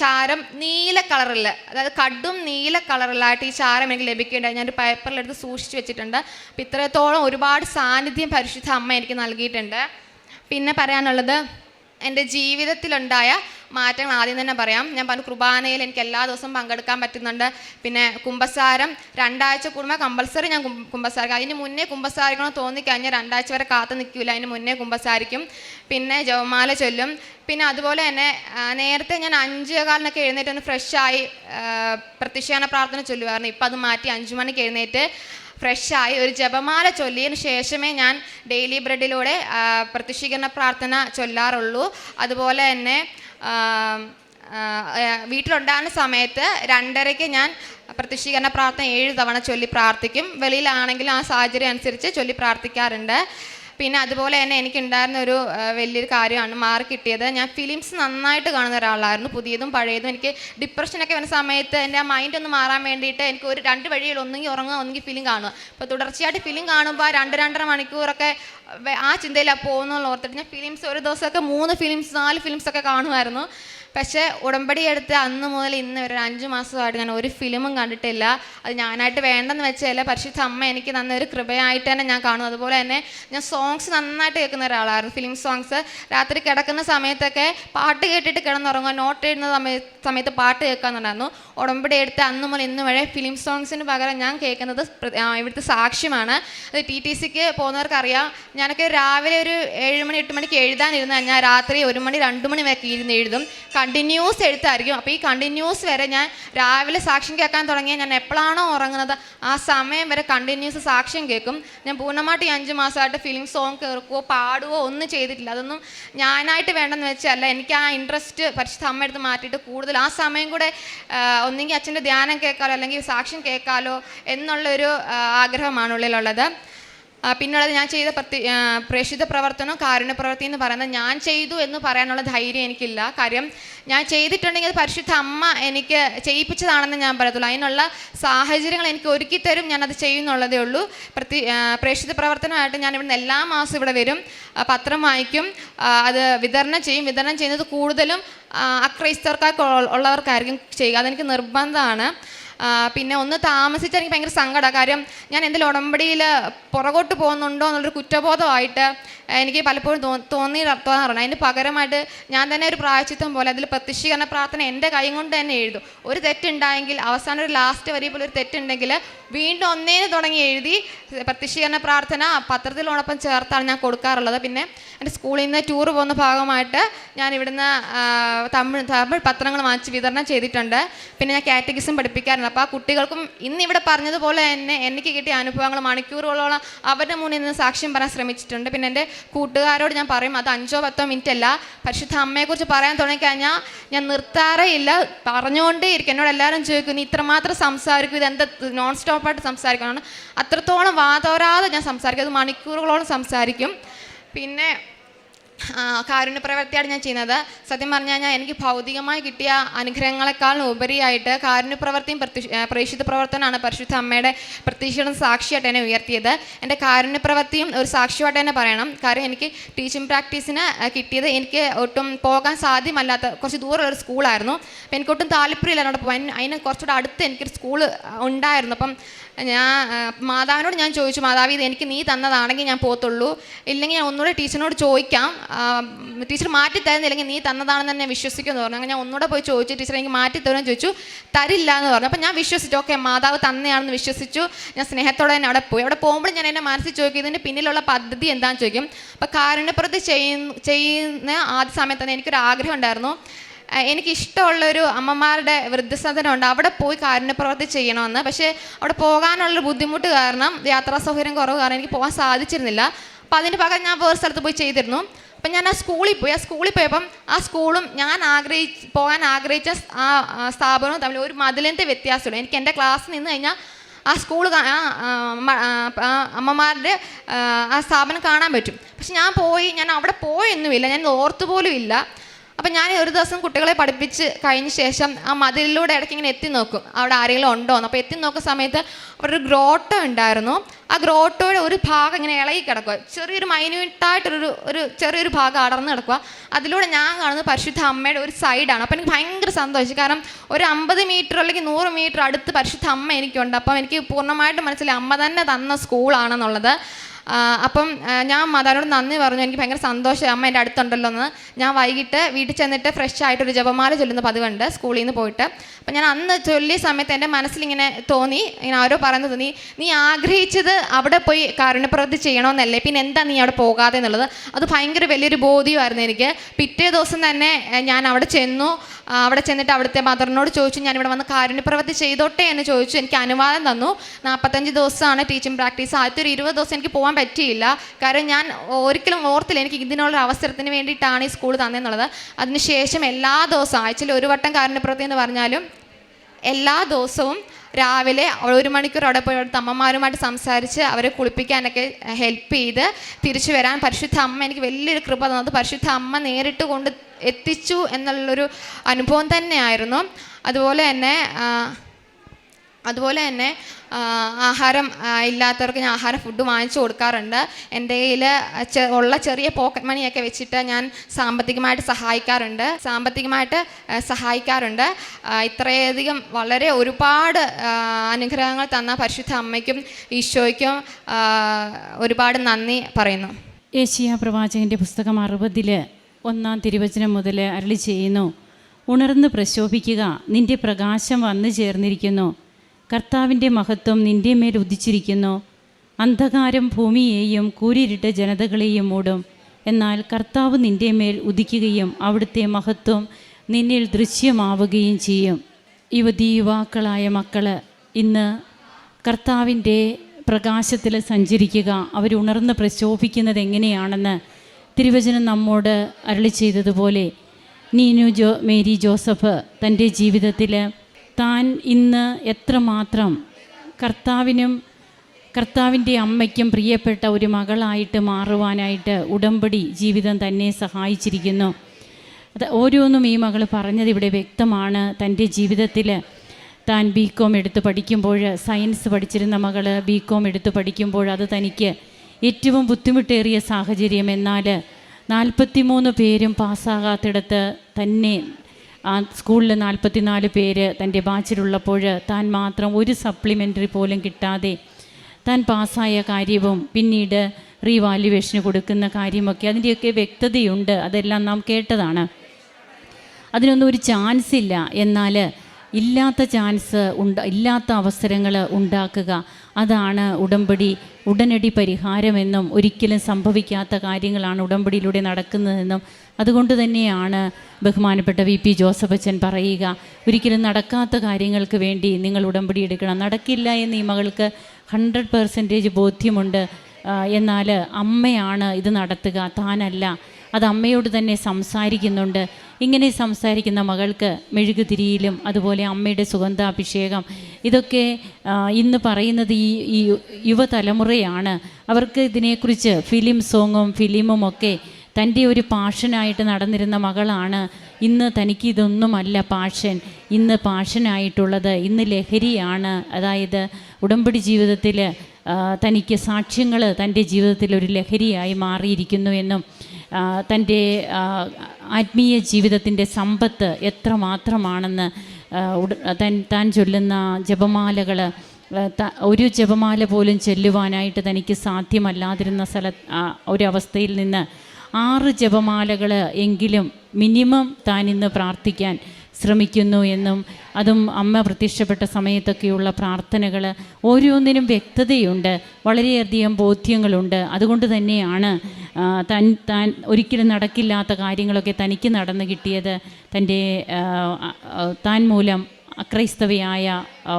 ചാരം നീല കളറിൽ അതായത് കടും നീല കളറിലായിട്ട് ഈ ചാരം എനിക്ക് ലഭിക്കേണ്ടത് ഞാനൊരു പേപ്പറിലെടുത്ത് സൂക്ഷിച്ച് വെച്ചിട്ടുണ്ട്. അപ്പം ഇത്രത്തോളം ഒരുപാട് സാന്നിധ്യം പരിശുദ്ധ അമ്മ എനിക്ക് നൽകിയിട്ടുണ്ട്. പിന്നെ പറയാനുള്ളത് എന്റെ ജീവിതത്തിലുണ്ടായ മാറ്റങ്ങൾ ആദ്യം തന്നെ പറയാം. ഞാൻ പറഞ്ഞു കുർബാനയിൽ എനിക്ക് എല്ലാ ദിവസവും പങ്കെടുക്കാൻ പറ്റുന്നുണ്ട്. പിന്നെ കുമ്പസാരം രണ്ടാഴ്ച കൂടുമ്പോൾ കമ്പൽസറി ഞാൻ കുമ്പസാരിക്കും. അതിന് മുന്നേ കുമ്പസാരിക്കണം തോന്നിക്കഴിഞ്ഞാൽ രണ്ടാഴ്ച വരെ കാത്തു നിൽക്കില്ല. അതിന് മുന്നേ കുമ്പസാരിക്കും. പിന്നെ ജവമാല ചൊല്ലും. പിന്നെ അതുപോലെ തന്നെ നേരത്തെ ഞാൻ അഞ്ച് കാലിനൊക്കെ എഴുന്നേറ്റ് ഒന്ന് ഫ്രഷായി പ്രത്യക്ഷാന പ്രാർത്ഥന ചൊല്ലുമായിരുന്നു ഇപ്പം അത് മാറ്റി അഞ്ചു മണിക്ക് എഴുന്നേറ്റ് ഫ്രഷായി ഒരു ജപമാല ചൊല്ലിയതിന് ശേഷമേ ഞാൻ ഡെയിലി ബ്രെഡിലൂടെ പ്രതിഷ്ഠീകരണ പ്രാർത്ഥന ചൊല്ലാറുള്ളൂ. അതുപോലെ തന്നെ വീട്ടിലുണ്ടാകുന്ന സമയത്ത് രണ്ടരയ്ക്ക് ഞാൻ പ്രത്യക്ഷീകരണ പ്രാർത്ഥന ഏഴ് തവണ ചൊല്ലി പ്രാർത്ഥിക്കും. വെളിയിലാണെങ്കിലും ആ സാഹചര്യം അനുസരിച്ച് ചൊല്ലി പ്രാർത്ഥിക്കാറുണ്ട്. പിന്നെ അതുപോലെ തന്നെ എനിക്കുണ്ടായിരുന്ന ഒരു വലിയൊരു കാര്യമാണ് മാർക്ക് കിട്ടിയത്. ഞാൻ ഫിലിംസ് നന്നായിട്ട് കാണുന്ന ഒരാളായിരുന്നു. പുതിയതും പഴയതും. എനിക്ക് ഡിപ്രഷനൊക്കെ വരുന്ന സമയത്ത് എന്റെ ആ മൈൻഡ് ഒന്ന് മാറാൻ വേണ്ടിയിട്ട് എനിക്ക് ഒരു രണ്ട് വഴിയിൽ ഒന്നെങ്കിൽ ഉറങ്ങുക ഒന്നെങ്കിൽ ഫിലിം കാണുക. അപ്പോൾ തുടർച്ചയായിട്ട് ഫിലിം കാണുമ്പോൾ രണ്ട് രണ്ടര മണിക്കൂറൊക്കെ ആ ചിന്തയിലാണ് പോകുന്നുള്ള ഓർത്തിട്ട് ഞാൻ ഫിലിംസ് ഒരു ദിവസമൊക്കെ മൂന്ന് ഫിലിംസ് നാല് ഫിലിംസൊക്കെ കാണുമായിരുന്നു. പക്ഷേ ഉടമ്പടി എടുത്ത് അന്ന് മുതൽ ഇന്ന് ഒരു അഞ്ച് മാസമായിട്ട് ഞാൻ ഒരു ഫിലിമും കണ്ടിട്ടില്ല. അത് ഞാനായിട്ട് വേണ്ടെന്ന് വെച്ചാൽ പരിശുദ്ധ അമ്മ എനിക്ക് തന്ന ഒരു കൃപയായിട്ട് തന്നെ ഞാൻ കാണും. അതുപോലെ തന്നെ ഞാൻ സോങ്സ് നന്നായിട്ട് കേൾക്കുന്ന ഒരാളായിരുന്നു. ഫിലിം സോങ്സ് രാത്രി കിടക്കുന്ന സമയത്തൊക്കെ പാട്ട് കേട്ടിട്ട് കിടന്നുറങ്ങുക. നോട്ട് എഴുതുന്ന സമയത്ത് സമയത്ത് പാട്ട് കേൾക്കാന്നുണ്ടായിരുന്നു. ഉടമ്പടി എടുത്ത് അന്ന് മുതൽ ഇന്ന് വരെ ഫിലിം സോങ്സിന് പകരം ഞാൻ കേൾക്കുന്നത് ഇവിടുത്തെ സാക്ഷ്യമാണ്. അത് ടി ടി സിക്ക് പോകുന്നവർക്കറിയാം. ഞാനൊക്കെ രാവിലെ ഒരു ഏഴ് മണി എട്ട് മണിക്ക് എഴുതാനിരുന്ന് കഴിഞ്ഞാൽ രാത്രി ഒരു മണി രണ്ട് മണി വരെ ഇരുന്ന് എഴുതും. കണ്ടിന്യൂസ് എഴുത്തായിരിക്കും. അപ്പോൾ ഈ കണ്ടിന്യൂസ് വരെ ഞാൻ രാവിലെ സാക്ഷ്യം കേൾക്കാൻ തുടങ്ങിയാൽ ഞാൻ എപ്പോഴാണോ ഉറങ്ങുന്നത് ആ സമയം വരെ കണ്ടിന്യൂസ് സാക്ഷ്യം കേൾക്കും. ഞാൻ പൂർണമായിട്ട് ഈ അഞ്ച് മാസമായിട്ട് ഫിലിം സോങ് കേൾക്കുകയോ പാടുകയോ ഒന്നും ചെയ്തിട്ടില്ല. അതൊന്നും ഞാനായിട്ട് വേണ്ടെന്ന് വെച്ചല്ല. എനിക്ക് ആ ഇൻട്രസ്റ്റ് പരിശുദ്ധ അമ്മ എടുത്ത് മാറ്റിയിട്ട് കൂടുതൽ ആ സമയം കൂടെ ഒന്നെങ്കിൽ അച്ഛന്റെ ധ്യാനം കേൾക്കാലോ അല്ലെങ്കിൽ സാക്ഷ്യം കേൾക്കാലോ എന്നുള്ളൊരു ആഗ്രഹമാണ് ഉള്ളിലുള്ളത്. പിന്നുള്ളത് ഞാൻ ചെയ്ത പ്രതി ആ, പ്രേക്ഷിത പ്രവർത്തനം കാരുണ്യ പ്രവൃത്തി എന്ന് പറയുന്നത് ഞാൻ ചെയ്തു എന്ന് പറയാനുള്ള ധൈര്യം എനിക്കില്ല. കാര്യം ഞാൻ ചെയ്തിട്ടുണ്ടെങ്കിൽ പരിശുദ്ധ അമ്മ എനിക്ക് ചെയ്യിപ്പിച്ചതാണെന്ന് ഞാൻ പറയത്തുള്ളൂ. അതിനുള്ള സാഹചര്യങ്ങൾ എനിക്ക് ഒരുക്കി തരും ഞാനത് ചെയ്യുന്നുള്ളതേ ഉള്ളൂ. പ്രതി ആ, പ്രേക്ഷിത പ്രവർത്തനമായിട്ട് ഞാൻ ഇവിടുന്ന് എല്ലാ മാസം ഇവിടെ വരും. പത്രം വായിക്കും. അത് വിതരണം ചെയ്യും. വിതരണം ചെയ്യുന്നത് കൂടുതലും അക്രൈസ്തവർക്കാർക്ക് ഉള്ള- ഉള്ളവർക്കായിരിക്കും ചെയ്യുക. അതെനിക്ക് നിർബന്ധമാണ്. പിന്നെ ഒന്ന് താമസിച്ച് എനിക്ക് ഭയങ്കര സങ്കടമാണ് കാര്യം ഞാൻ എന്തെങ്കിലും ഉടമ്പടിയിൽ പുറകോട്ട് പോകുന്നുണ്ടോ എന്നുള്ളൊരു കുറ്റബോധമായിട്ട് എനിക്ക് പലപ്പോഴും തോന്നി തോന്നാറുണ്ട്. അതിന് പകരമായിട്ട് ഞാൻ തന്നെ ഒരു പ്രായച്ചിത്വം പോലെ അതിൽ പ്രത്യക്ഷീകരണ പ്രാർത്ഥന എന്റെ കൈ കൊണ്ട് തന്നെ എഴുതും. ഒരു തെറ്റുണ്ടായെങ്കിൽ അവസാനം ഒരു ലാസ്റ്റ് വരി പോലെ ഒരു തെറ്റുണ്ടെങ്കിൽ വീണ്ടും ഒന്നേന്ന് തുടങ്ങി എഴുതി പ്രത്യക്ഷീകരണ പ്രാർത്ഥന പത്രത്തിലോടൊപ്പം ചേർത്താണ് ഞാൻ കൊടുക്കാറുള്ളത്. പിന്നെ എന്റെ സ്കൂളിൽ നിന്ന് ടൂർ പോകുന്ന ഭാഗമായിട്ട് ഞാൻ ഇവിടുന്ന് തമിഴ് തമിഴ് പത്രങ്ങൾ വാങ്ങിച്ച് വിതരണം ചെയ്തിട്ടുണ്ട്. പിന്നെ ഞാൻ കാറ്റഗിസം പഠിപ്പിക്കാറുണ്ട്. അപ്പോൾ ആ കുട്ടികൾക്കും ഇന്ന് ഇവിടെ പറഞ്ഞതുപോലെ തന്നെ എനിക്ക് കിട്ടിയ അനുഭവങ്ങൾ മണിക്കൂറുകളോളം അവരുടെ മുന്നിൽ നിന്ന് സാക്ഷ്യം പറയാൻ ശ്രമിച്ചിട്ടുണ്ട്. പിന്നെ എന്റെ കൂട്ടുകാരോട് ഞാൻ പറയും അത് അഞ്ചോ പത്തോ മിനിറ്റ് അല്ല പരിശുദ്ധ അമ്മയെക്കുറിച്ച് പറയാൻ തുടങ്ങിക്കഴിഞ്ഞാൽ ഞാൻ നിർത്താറേ ഇല്ല പറഞ്ഞുകൊണ്ടേ ഇരിക്കും. എന്നോട് എല്ലാവരും ചോദിക്കുന്നു ഇത്രമാത്രം സംസാരിക്കും. ഇത് എന്താ നോൺ സ്റ്റോപ്പായിട്ട് സംസാരിക്കണം അത്രത്തോളം വാതോരാതെ ഞാൻ സംസാരിക്കും. അത് മണിക്കൂറുകളോളം സംസാരിക്കും. പിന്നെ ആ, കാരുണ്യ പ്രവൃത്തിയാണ് ഞാൻ ചെയ്യുന്നത്. സത്യം പറഞ്ഞു കഴിഞ്ഞാൽ എനിക്ക് ഭൗതികമായി കിട്ടിയ അനുഗ്രഹങ്ങളെക്കാളും ഉപരിയായിട്ട് കാരുണ്യ പ്രവൃത്തിയും പ്രത്യക്ഷ പ്രേക്ഷിത പ്രവർത്തനമാണ് പരിശുദ്ധ അമ്മയുടെ പ്രതീക്ഷയുടെ സാക്ഷിയായിട്ട് എന്നെ ഉയർത്തിയത്. എന്റെ കാരുണ്യ പ്രവൃത്തിയും ഒരു സാക്ഷിയായിട്ട് തന്നെ പറയണം. കാര്യം എനിക്ക് ടീച്ചിങ് പ്രാക്ടീസിന് കിട്ടിയത് എനിക്ക് ഒട്ടും പോകാൻ സാധ്യമല്ലാത്ത കുറച്ച് ദൂരമുള്ള ഒരു സ്കൂളായിരുന്നു അപ്പം എനിക്കൊട്ടും താല്പര്യമില്ല അവിടെ അതിന് കുറച്ചുകൂടെ അടുത്ത് എനിക്കൊരു സ്കൂൾ ഉണ്ടായിരുന്നു. അപ്പം ഞാൻ മാതാവിനോട് ഞാൻ ചോദിച്ചു മാതാവ് ഇത് എനിക്ക് നീ തന്നതാണെങ്കിൽ ഞാൻ പോത്തുള്ളൂ ഇല്ലെങ്കിൽ ഞാൻ ഒന്നുകൂടെ ടീച്ചറിനോട് ചോദിക്കാം. ടീച്ചർ മാറ്റി തരുന്നില്ലെങ്കിൽ നീ തന്നതാണെന്ന് തന്നെ വിശ്വസിക്കുമെന്ന് പറഞ്ഞു. അങ്ങനെ ഞാൻ ഒന്നുകൂടെ പോയി ചോദിച്ചു ടീച്ചർ എനിക്ക് മാറ്റി തരുമെന്ന് ചോദിച്ചു തരില്ല എന്ന് പറഞ്ഞു. അപ്പം ഞാൻ വിശ്വസിച്ചു ഓക്കെ മാതാവ് തന്നെയാണെന്ന് വിശ്വസിച്ചു. ഞാൻ സ്നേഹത്തോടെ തന്നെ അവിടെ പോയി. അവിടെ പോകുമ്പോൾ ഞാൻ എന്നെ മനസ്സിൽ ചോദിക്കും ഇതിന്റെ പിന്നിലുള്ള പദ്ധതി എന്താണെന്ന് ചോദിക്കും? അപ്പോൾ കാരുണ്യപ്പുറത്ത് ചെയ്യുന്ന ചെയ്യുന്ന ആദ്യ സമയത്ത് തന്നെ എനിക്കൊരു ആഗ്രഹം ഉണ്ടായിരുന്നു. എനിക്കിഷ്ടമുള്ളൊരു അമ്മമാരുടെ വൃദ്ധസദനമുണ്ട് അവിടെ പോയി കാരുണ്യപ്രവർത്തി ചെയ്യണമെന്ന്. പക്ഷേ അവിടെ പോകാനുള്ള ബുദ്ധിമുട്ട് കാരണം യാത്രാ സൗകര്യം കുറവ് കാരണം എനിക്ക് പോകാൻ സാധിച്ചിരുന്നില്ല. അപ്പം അതിന് പകരം ഞാൻ വേറെ സ്ഥലത്ത് പോയി ചെയ്തിരുന്നു. അപ്പം ഞാൻ ആ സ്കൂളിൽ പോയി. ആ സ്കൂളിൽ പോയപ്പം ആ സ്കൂളും ഞാൻ ആഗ്രഹിച്ച് പോകാൻ ആഗ്രഹിച്ച ആ സ്ഥാപനവും തമ്മിൽ ഒരു മതിലിന്റെ വ്യത്യാസമുള്ളൂ എനിക്ക് എന്റെ ക്ലാസ് നിന്ന് കഴിഞ്ഞാൽ ആ സ്കൂൾ അമ്മമാരുടെ ആ സ്ഥാപനം കാണാൻ പറ്റും. പക്ഷെ ഞാൻ പോയി ഞാൻ അവിടെ പോയൊന്നുമില്ല. ഞാൻ ഓർത്തു പോലും ഇല്ല. അപ്പം ഞാൻ ഒരു ദിവസം കുട്ടികളെ പഠിപ്പിച്ച് കഴിഞ്ഞ ശേഷം ആ മതിലിലൂടെ ഇടയ്ക്ക് ഇങ്ങനെ എത്തി നോക്കും. അവിടെ ആരെങ്കിലും ഉണ്ടോ എന്ന്. അപ്പോൾ എത്തി നോക്കുന്ന സമയത്ത് അവിടെ ഒരു ഗ്രോട്ടോ ഉണ്ടായിരുന്നു. ആ ഗ്രോട്ടോയുടെ ഒരു ഭാഗം ഇങ്ങനെ ഇളകി കിടക്കുക. ചെറിയൊരു മൈന്യൂട്ടായിട്ടൊരു ഒരു ചെറിയൊരു ഭാഗം അടർന്ന് കിടക്കുക. അതിലൂടെ ഞാൻ കാണുന്നത് പരിശുദ്ധ അമ്മയുടെ ഒരു സൈഡാണ് അപ്പോൾ എനിക്ക് ഭയങ്കര സന്തോഷം. കാരണം ഒരു അമ്പത് മീറ്റർ അല്ലെങ്കിൽ നൂറ് മീറ്റർ അടുത്ത് പരിശുദ്ധ അമ്മ എനിക്കുണ്ട്. അപ്പം എനിക്ക് പൂർണമായിട്ടും മനസ്സിലായി അമ്മ തന്നെ തന്ന സ്കൂളാണെന്നുള്ളത് അപ്പം ഞാൻ മാതാവിനോട് നന്ദി പറഞ്ഞു. എനിക്ക് ഭയങ്കര സന്തോഷം അമ്മ എന്റെ അടുത്തുണ്ടല്ലോ എന്ന്. ഞാൻ വൈകിട്ട് വീട്ടിൽ ചെന്നിട്ട് ഫ്രഷ് ആയിട്ടൊരു ജപമാല ചൊല്ലുന്ന പതിവുണ്ട് സ്കൂളിൽ നിന്ന് പോയിട്ട്. അപ്പം ഞാൻ അന്ന് ചൊല്ലിയ സമയത്ത് എന്റെ മനസ്സിലിങ്ങനെ തോന്നി. ഇങ്ങനെ ആരോ പറയുന്നത് നീ നീ ആഗ്രഹിച്ചത് അവിടെ പോയി കാരുണ്യപ്രവൃത്തി ചെയ്യണമെന്നല്ലേ പിന്നെ എന്താ നീ അവിടെ പോകാതെ എന്നുള്ളത്? അത് ഭയങ്കര വലിയൊരു ബോധ്യമായിരുന്നു എനിക്ക്. പിറ്റേ ദിവസം തന്നെ ഞാൻ അവിടെ ചെന്നു. അവിടെ ചെന്നിട്ട് അവിടുത്തെ മദറിനോട് ചോദിച്ചു ഞാൻ ഇവിടെ വന്ന് കാരുണ്യപ്രവൃത്തി ചെയ്തോട്ടെ? എന്ന് ചോദിച്ചു. എനിക്ക് അനുവാദം തന്നു. നാൽപ്പത്തഞ്ച് ദിവസമാണ് ടീച്ചിങ് പ്രാക്ടീസ് ആദ്യത്തെ ഒരു ഇരുപത് ദിവസം എനിക്ക് പോകാൻ പറ്റിയില്ല. കാരണം ഞാൻ ഒരിക്കലും ഓർത്തില്ല എനിക്ക് ഇതിനുള്ള അവസരത്തിന് വേണ്ടിയിട്ടാണ് ഈ സ്കൂൾ തന്നെന്നുള്ളത്. അതിനുശേഷം എല്ലാ ദിവസവും ആഴ്ചയിൽ ഒരു വട്ടം കാരുണ്യപ്രവൃത്തി എന്ന് പറഞ്ഞാലും എല്ലാ ദിവസവും രാവിലെ ഒരു മണിക്കൂർ അവിടെ പോയി അവിടുത്തെ അമ്മമാരുമായിട്ട് സംസാരിച്ച് അവരെ കുളിപ്പിക്കാനൊക്കെ ഹെൽപ്പ് ചെയ്ത് തിരിച്ചു വരാൻ പരിശുദ്ധ അമ്മ എനിക്ക് വലിയൊരു കൃപ തന്നത് പരിശുദ്ധ അമ്മ നേരിട്ട് കൊണ്ട് എത്തിച്ചു എന്നുള്ളൊരു അനുഭവം തന്നെയായിരുന്നു. അതുപോലെ തന്നെ അതുപോലെ തന്നെ ആഹാരം ഇല്ലാത്തവർക്ക് ഞാൻ ആഹാരം ഫുഡ് വാങ്ങിച്ചു കൊടുക്കാറുണ്ട്. എന്റെ കയ്യിൽ ഉള്ള ചെറിയ പോക്കറ്റ് മണിയൊക്കെ വെച്ചിട്ട് ഞാൻ സാമ്പത്തികമായിട്ട് സഹായിക്കാറുണ്ട്. സാമ്പത്തികമായിട്ട് സഹായിക്കാറുണ്ട്. ഇത്രയധികം വളരെ ഒരുപാട് അനുഗ്രഹങ്ങൾ തന്ന പരിശുദ്ധ അമ്മയ്ക്കും ഈശോയ്ക്കും ഒരുപാട് നന്ദി പറയുന്നു. ഏഷ്യ പ്രവാചകന്റെ പുസ്തകം അറുപതിൽ ഒന്നാം തിരുവചനം മുതൽ അരളി ചെയ്യുന്നു. ഉണർന്ന് പ്രശോഭിക്കുക നിന്റെ പ്രകാശം വന്നു ചേർന്നിരിക്കുന്നു. കർത്താവിന്റെ മഹത്വം നിന്റെ മേൽ ഉദിച്ചിരിക്കുന്നു. അന്ധകാരം ഭൂമിയെയും കൂരിരുട്ട് ജനതകളെയും മൂടും. എന്നാൽ കർത്താവ് നിന്റെ മേൽ ഉദിക്കുകയും അവിടുത്തെ മഹത്വം നിന്നിൽ ദൃശ്യമാവുകയും ചെയ്യും. യുവതി യുവാക്കളായ മക്കൾ ഇന്ന് കർത്താവിന്റെ പ്രകാശത്തിൽ സഞ്ചരിക്കുക അവരുണർന്ന് പ്രശോഭിക്കുന്നത് എങ്ങനെയാണെന്ന് തിരുവചനം നമ്മോട് അരളി ചെയ്തതുപോലെ നീനു ജോ മേരി ജോസഫ് തന്റെ ജീവിതത്തിൽ താൻ ഇന്ന് എത്രമാത്രം കർത്താവിനും കർത്താവിന്റെ അമ്മയ്ക്കും പ്രിയപ്പെട്ട ഒരു മകളായിട്ട് മാറുവാനായിട്ട് ഉടമ്പടി ജീവിതം തന്നെ സഹായിച്ചിരിക്കുന്നു. അത് ഓരോന്നും ഈ മകൾ പറഞ്ഞത് ഇവിടെ വ്യക്തമാണ്. തന്റെ ജീവിതത്തിൽ താൻ ബി കോം എടുത്ത് പഠിക്കുമ്പോൾ സയൻസ് പഠിച്ചിരുന്ന മകൾ ബി കോം എടുത്ത് പഠിക്കുമ്പോൾ അത് തനിക്ക് ഏറ്റവും ബുദ്ധിമുട്ടേറിയ സാഹചര്യം. എന്നാൽ നാൽപ്പത്തിമൂന്ന് പേരും പാസ്സാകാത്തിടത്ത് തന്നെ ആ സ്കൂളിൽ നാൽപ്പത്തിനാല് പേര് തന്റെ ബാച്ചിലുള്ളപ്പോൾ താൻ മാത്രം ഒരു സപ്ലിമെന്ററി പോലും കിട്ടാതെ താൻ പാസ്സായ കാര്യവും പിന്നീട് റീവാല്യുവേഷന് കൊടുക്കുന്ന കാര്യമൊക്കെ അതിന്റെയൊക്കെ വ്യക്തതയുണ്ട്. അതെല്ലാം നാം കേട്ടതാണ്. അതിനൊന്നും ഒരു ചാൻസ് ഇല്ല. എന്നാൽ ഇല്ലാത്ത ചാൻസ് ഉണ്ട ഇല്ലാത്ത അവസരങ്ങൾ ഉണ്ടാക്കുക. അതാണ് ഉടമ്പടി ഉടനടി പരിഹാരമെന്നും ഒരിക്കലും സംഭവിക്കാത്ത കാര്യങ്ങളാണ് ഉടമ്പടിയിലൂടെ നടക്കുന്നതെന്നും. അതുകൊണ്ട് തന്നെയാണ് ബഹുമാനപ്പെട്ട വി പി ജോസഫ് അച്ഛൻ പറയുക ഒരിക്കലും നടക്കാത്ത കാര്യങ്ങൾക്ക് വേണ്ടി നിങ്ങൾ ഉടമ്പടി എടുക്കണം. നടക്കില്ല എന്ന് ഈ മകൾക്ക് ഹൺഡ്രഡ് പെർസെന്റേജ് ബോധ്യമുണ്ട്. എന്നാൽ അമ്മയാണ് ഇത് നടത്തുക. താനല്ല. അത് അമ്മയോട് തന്നെ സംസാരിക്കുന്നുണ്ട്. ഇങ്ങനെ സംസാരിക്കുന്ന മകൾക്ക് മെഴുകുതിരിയിലും അതുപോലെ അമ്മയുടെ സുഗന്ധാഭിഷേകം ഇതൊക്കെ ഇന്ന് പറയുന്നത് ഈ ഈ യുവതലമുറയാണ്. അവർക്ക് ഇതിനെക്കുറിച്ച് ഫിലിം സോങ്ങും ഫിലിമും ഒക്കെ തന്റെ ഒരു പാഷനായിട്ട് നടന്നിരുന്ന മകളാണ്. ഇന്ന് തനിക്ക് ഇതൊന്നുമല്ല പാഷൻ. ഇന്ന് പാഷനായിട്ടുള്ളത് ഇന്ന് ലഹരിയാണ്. അതായത് ഉടമ്പടി ജീവിതത്തിൽ തനിക്ക് സാക്ഷ്യങ്ങൾ തന്റെ ജീവിതത്തിൽ ഒരു ലഹരിയായി മാറിയിരിക്കുന്നു എന്നും തന്റെ ആത്മീയ ജീവിതത്തിന്റെ സമ്പത്ത് എത്ര മാത്രമാണെന്ന് തൻ താൻ ചൊല്ലുന്ന ജപമാലകൾ ഒരു ജപമാല പോലും ചൊല്ലുവാനായിട്ട് തനിക്ക് സാധ്യമല്ലാതിരുന്ന സ്ഥല ഒരവസ്ഥയിൽ നിന്ന് ആറ് ജപമാലകൾ എങ്കിലും മിനിമം താൻ ഇന്ന് പ്രാർത്ഥിക്കാൻ ശ്രമിക്കുന്നു എന്നും അതും അമ്മ പ്രത്യക്ഷപ്പെട്ട സമയത്തൊക്കെയുള്ള പ്രാർത്ഥനകൾ ഓരോന്നിനും വ്യക്തതയുണ്ട്. വളരെയധികം ബോധ്യങ്ങളുണ്ട്. അതുകൊണ്ട് തന്നെയാണ് തൻ താൻ ഒരിക്കലും നടക്കില്ലാത്ത കാര്യങ്ങളൊക്കെ തനിക്ക് നടന്നു കിട്ടിയത്. തന്റെ താൻ മൂലം അക്രൈസ്തവയായ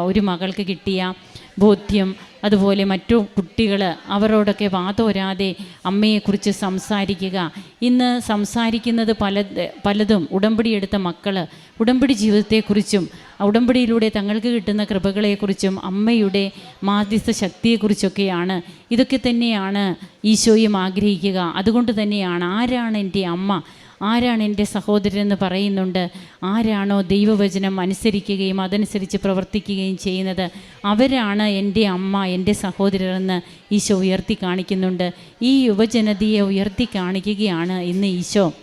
ഒരു മകൾക്ക് കിട്ടിയ ബോധ്യം അതുപോലെ മറ്റു കുട്ടികൾ അവരോടൊക്കെ വാതോരാതെ അമ്മയെക്കുറിച്ച് സംസാരിക്കുക. ഇന്ന് സംസാരിക്കുന്നത് പല പലതും ഉടമ്പടി എടുത്ത മക്കൾ ഉടമ്പടി ജീവിതത്തെക്കുറിച്ചും ഉടമ്പടിയിലൂടെ തങ്ങൾക്ക് കിട്ടുന്ന കൃപകളെക്കുറിച്ചും അമ്മയുടെ മാധ്യസ്ഥ ശക്തിയെക്കുറിച്ചൊക്കെയാണ്. ഇതൊക്കെ തന്നെയാണ് ഈശോയും ആഗ്രഹിക്കുക. അതുകൊണ്ട് തന്നെയാണ് ആരാണ് എന്റെ അമ്മ? ആരാണ് എന്റെ സഹോദരൻ എന്ന് പറയുന്നുണ്ട്. ആരാണോ ദൈവവചനം അനുസരിക്കുകയും അതനുസരിച്ച് പ്രവർത്തിക്കുകയും ചെയ്യുന്നത്? അവരാണ് എന്റെ അമ്മ എന്റെ സഹോദരരെന്ന് ഈശോ ഉയർത്തി കാണിക്കുന്നുണ്ട്. ഈ യുവജനതയെ ഉയർത്തി കാണിക്കുകയാണ് ഇന്ന് ഈശോ.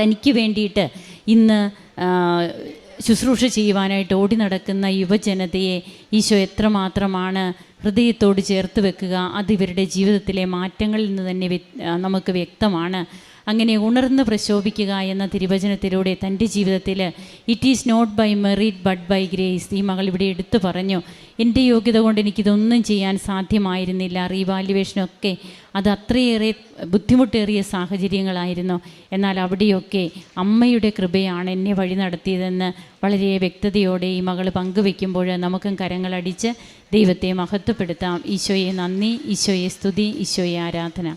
തനിക്ക് വേണ്ടിയിട്ട് ഇന്ന് ശുശ്രൂഷ ചെയ്യുവാനായിട്ട് ഓടി നടക്കുന്ന യുവജനതയെ ഈശോ എത്രമാത്രമാണ് ഹൃദയത്തോട് ചേർത്ത് വെക്കുക അത് ഇവരുടെ ജീവിതത്തിലെ മാറ്റങ്ങളിൽ നിന്ന് തന്നെ നമുക്ക് വ്യക്തമാണ്. അങ്ങനെ ഉണർന്ന് പ്രശോഭിക്കുക എന്ന തിരുവചനത്തിലൂടെ തന്റെ ജീവിതത്തിൽ it is not by merit but by grace ഈ മകൾ ഇവിടെ എടുത്തു പറഞ്ഞു. എന്റെ യോഗ്യത കൊണ്ട് എനിക്കിതൊന്നും ചെയ്യാൻ സാധ്യമായിരുന്നില്ല. റീവാലുവേഷനൊക്കെ അത് അത്രയേറെ ബുദ്ധിമുട്ടേറിയ സാഹചര്യങ്ങളായിരുന്നു. എന്നാൽ അവിടെയൊക്കെ അമ്മയുടെ കൃപയാണ് എന്നെ വഴി നടത്തിയതെന്ന് വളരെ വ്യക്തതയോടെ ഈ മകൾ പങ്കുവെക്കുമ്പോൾ നമുക്കും കരങ്ങളടിച്ച് ദൈവത്തെ മഹത്വപ്പെടുത്താം. ഈശോയെ നന്ദി ഈശോയെ സ്തുതി ഈശോയെ ആരാധന.